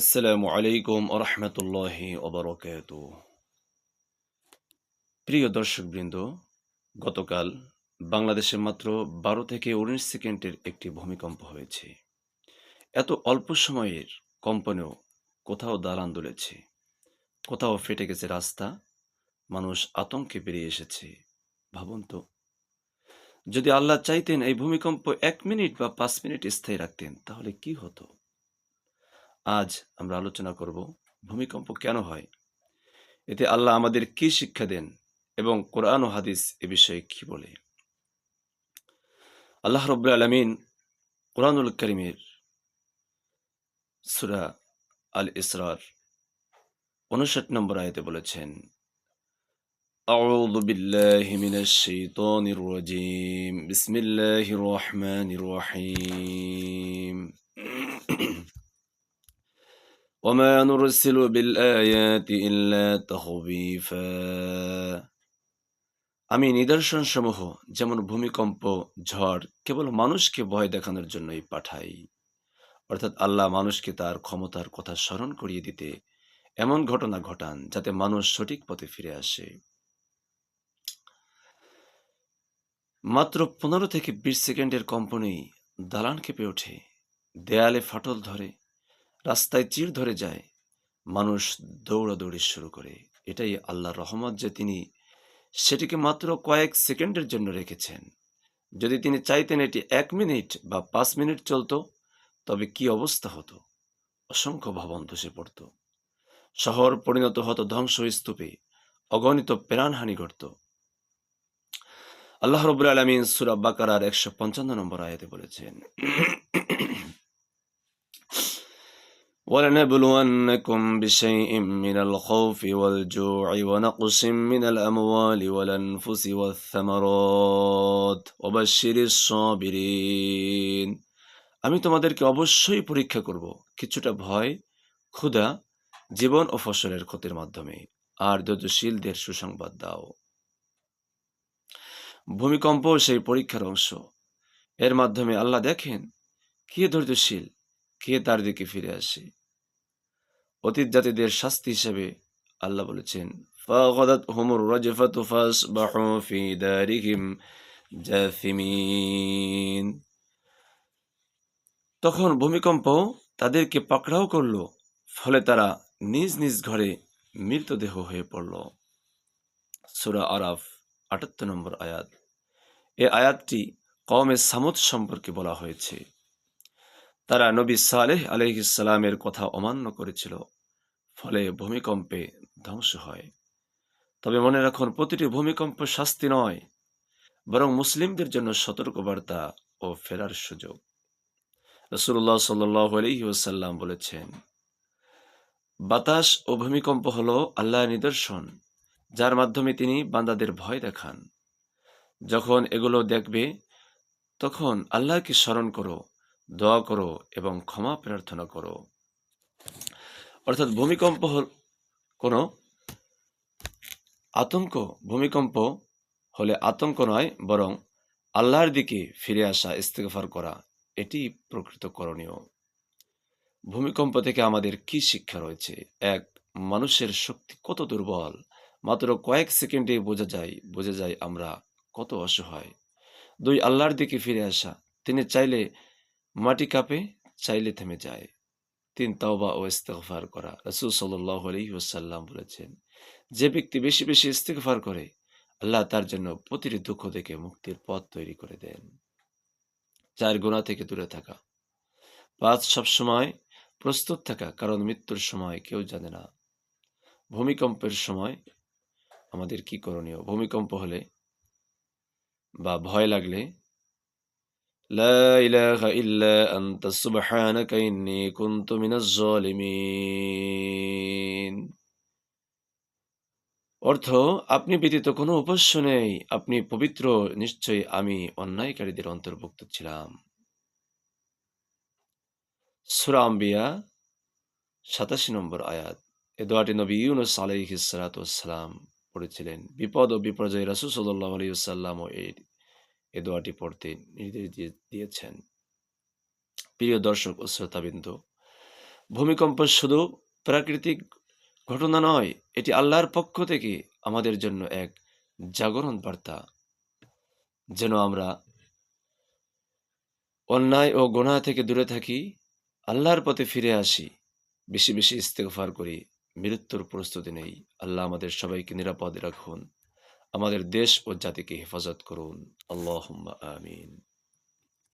আসসালামু আলাইকুম রহমতুল্লাহি ওবরকাত। প্রিয় দর্শকবৃন্দ, গতকাল বাংলাদেশে মাত্র বারো থেকে উনিশ সেকেন্ডের একটি ভূমিকম্প হয়েছে। এত অল্প সময়ের কম্পনেও কোথাও দালান দুলেছে, কোথাও ফেটে গেছে রাস্তা, মানুষ আতঙ্কে বেরিয়ে এসেছে, ভাবুন তো। যদি আল্লাহ চাইতেন এই ভূমিকম্প এক মিনিট বা পাঁচ মিনিট স্থায়ী রাখতেন, তাহলে কি হতো? আজ আমরা আলোচনা করব ভূমিকম্প কেন হয় এতে আল্লাহ আমাদের কি শিক্ষা দেন এবং কোরআন ও হাদিস এ বিষয়ে কি বলে আল্লাহ রব্বুল আলমিন কোরআনুল করিমের সুরা আল ইসরার উনষাট নম্বর আয়তে বলেছেন أعوذ بالله من الشيطان الرجيم بسم الله الرحمن الرحيم وما نرسل بالآيات إلا تخويفا আমি নিদর্শনসমূহ যেমন ভূমিকম্প ঝড় কেবল মানুষকে ভয় দেখানোর জন্যই পাঠাই অর্থাৎ আল্লাহ মানুষকে তার ক্ষমতার কথা স্মরণ করিয়ে দিতে এমন ঘটনা ঘটান যাতে মানুষ সঠিক পথে ফিরে আসে মাত্র পনেরো থেকে বিশ সেকেন্ডের কম্পনেই দালান কেঁপে ওঠে দেয়ালে ফাটল ধরে রাস্তায় চির ধরে যায়, মানুষ দৌড়াদৌড়ি শুরু করে। এটাই আল্লাহর রহমত যে তিনি সেটিকে মাত্র কয়েক সেকেন্ডের জন্য রেখেছেন। যদি তিনি চাইতেন এটি এক মিনিট বা পাঁচ মিনিট চলতো, তবে কি অবস্থা হতো? অসংখ্য ভবন ধসে পড়ত। শহর পরিণত হতো ধ্বংসস্তূপে অগণিত প্রাণহানি ঘটত। আল্লাহ রবুল আলমিন সুরাব্বাকার একশো পঞ্চান্ন নম্বর আয়াতে বলেছেন ولنبلونكم بشيء من الخوف والجوع ونقص من الأموال والأنفس والثمرات وبشر الصابرين আমি তোমাদেরকে অবশ্যই পরীক্ষা করব কিছুটা ভয় ক্ষুধা জীবন ও ফসলের ক্ষতির মাধ্যমে আর ধৈর্যশীলদের সুসংবাদ দাও ভূমিকম্প সেই পরীক্ষার অংশ এর মাধ্যমে আল্লাহ দেখেন কে ধৈর্যশীল খেয়ে তার দিকে ফিরে আসে? অতীত জাতিদের শাস্তি হিসেবে আল্লাহ বলেছেন, ফাগদাত হুমুর রাজফাতু ফাসবাহু ফি দারিহিম জাসিমিন। তখন ভূমিকম্প তাদেরকে পাকড়াও করল, ফলে তারা নিজ নিজ ঘরে মৃতদেহ হয়ে পড়ল। সুরা আরাফ, আটাত্তর নম্বর আয়াত। এ আয়াতটি কমে সামুদ সম্পর্কে বলা হয়েছে। তারা নবী সালেহ আলহিসাল্লামের কথা অমান্য করেছিল, ফলে ভূমিকম্পে ধ্বংস হয়। তবে মনে রাখুন, প্রতিটি ভূমিকম্প শাস্তি নয়, বরং মুসলিমদের জন্য সতর্কবার্তা ও ফেরার সুযোগ। রসুল্লাহ সাল্লাসাল্লাম বলেছেন, বাতাস ও ভূমিকম্প হল আল্লাহ নিদর্শন, যার মাধ্যমে তিনি বান্দাদের ভয় দেখান। যখন এগুলো দেখবে, তখন আল্লাহকে স্মরণ করো দোয়া করো এবং ক্ষমা প্রার্থনা করো। অর্থাৎ ভূমিকম্প হল কোনো আতঙ্ক, ভূমিকম্প হলে আতঙ্ক নয়, বরং আল্লাহর দিকে ফিরে আসা, ইস্তেগফার করা, এটি প্রকৃত করণীয়। ভূমিকম্প থেকে আমাদের কি শিক্ষা রয়েছে? এক, মানুষের শক্তি কত দুর্বল? মাত্র কয়েক সেকেন্ডে বোঝা যায় বোঝা যায় আমরা কত অসহায়। দুই, আল্লাহর দিকে ফিরে আসা। তিনি চাইলে মাটি কাঁপে, চাইলে থেমে যায়। তিন তাওবা ও ইস্তেগফার করা। রসুল সাল্লাহ বলেছেন, যে ব্যক্তি বেশি বেশি ইস্তেগফার করে, আল্লাহ তার জন্য প্রতিটি দুঃখ থেকে মুক্তির পথ তৈরি করে দেন। চার গোনা থেকে দূরে থাকা। পাঁচ, সবসময় প্রস্তুত থাকা, কারণ মৃত্যুর সময় কেউ জানে না। ভূমিকম্পের সময় আমাদের কি করণীয়? ভূমিকম্প হলে বা ভয় লাগলে لا إله إلا أنت سبحانك إني كنت من الظالمين অর্থ আপনি ব্যতীত কোনো উপাস্য নেই আপনি পবিত্র নিশ্চয়ই আমি অন্যায়কারীদের অন্তর্ভুক্ত ছিলাম সুরা আম্বিয়া সাতাশি নম্বর আয়াত এ দোয়াটি নবী ইউনুস আলাইহিসালাম পড়েছিলেন বিপদ ও বিপর্যয় রাসুল সাল্লাহ আলাইসাল্লাম ও এই এ দোয়াটি পড়তে নির্দেশ দিয়েছেন। প্রিয় দর্শক ও শ্রোতাবিন্দু, ভূমিকম্প শুধু প্রাকৃতিক ঘটনা নয়, এটি আল্লাহর পক্ষ থেকে আমাদের জন্য এক জাগরণ বার্তা। যেন আমরা অন্যায় ও গোনা থেকে দূরে থাকি, আল্লাহর পথে ফিরে আসি, বেশি বেশি ইস্তেগফার করি, মৃত্যুর প্রস্তুতি নেই। আল্লাহ আমাদের সবাইকে নিরাপদে রাখুন। আমাদের দেশ ও জাতিকে হেফাজত করুন। আল্লাহ আমিন।